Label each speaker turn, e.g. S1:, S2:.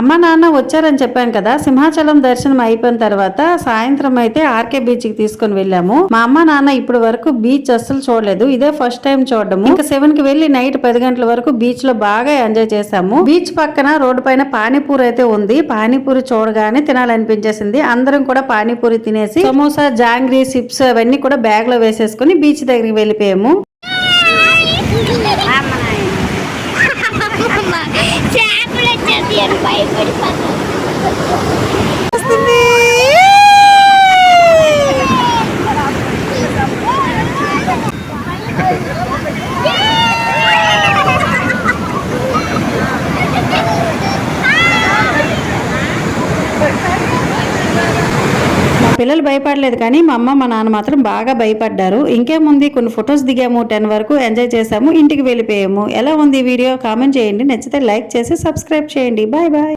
S1: అమ్మ నాన్న వచ్చారని చెప్పాను కదా సింహాచలం దర్శనం అయిపోయిన తర్వాత సాయంత్రం అయితే ఆర్కే బీచ్కి తీసుకొని వెళ్ళాము. మా అమ్మ నాన్న ఇప్పటి వరకు బీచ్ అస్సలు చూడలేదు. ఇదే ఫస్ట్ టైం చూడడము. ఇంకా సెవెన్కి వెళ్ళి నైట్ పది గంటల వరకు బీచ్లో బాగా ఎంజాయ్ చేసాము బీచ్ పక్కన రోడ్డు పైన పానీపూరి అయితే ఉంది. పానీపూరి చూడగానే తినాలనిపించేసింది. అందరం కూడా పానీపూరి తినేసి సమోసా జాంగ్రీ చిప్స్ అవన్నీ కూడా బ్యాగ్లో వేసేసుకుని బీచ్ దగ్గరికి వెళ్ళిపోయాము.
S2: yang baik ay! Thank
S1: you. పిల్లలు భయపడలేదు కానీ మా అమ్మ మా నాన్న మాత్రం బాగా భయపడ్డారు. ఇంకేముంది కొన్ని ఫొటోస్ దిగాము టెన్ వరకు ఎంజాయ్ చేసాము ఇంటికి వెళ్ళిపోయాము. ఎలా ఉంది వీడియో కామెంట్ చేయండి. నచ్చితే లైక్ చేసి సబ్స్క్రైబ్ చేయండి. Bye bye.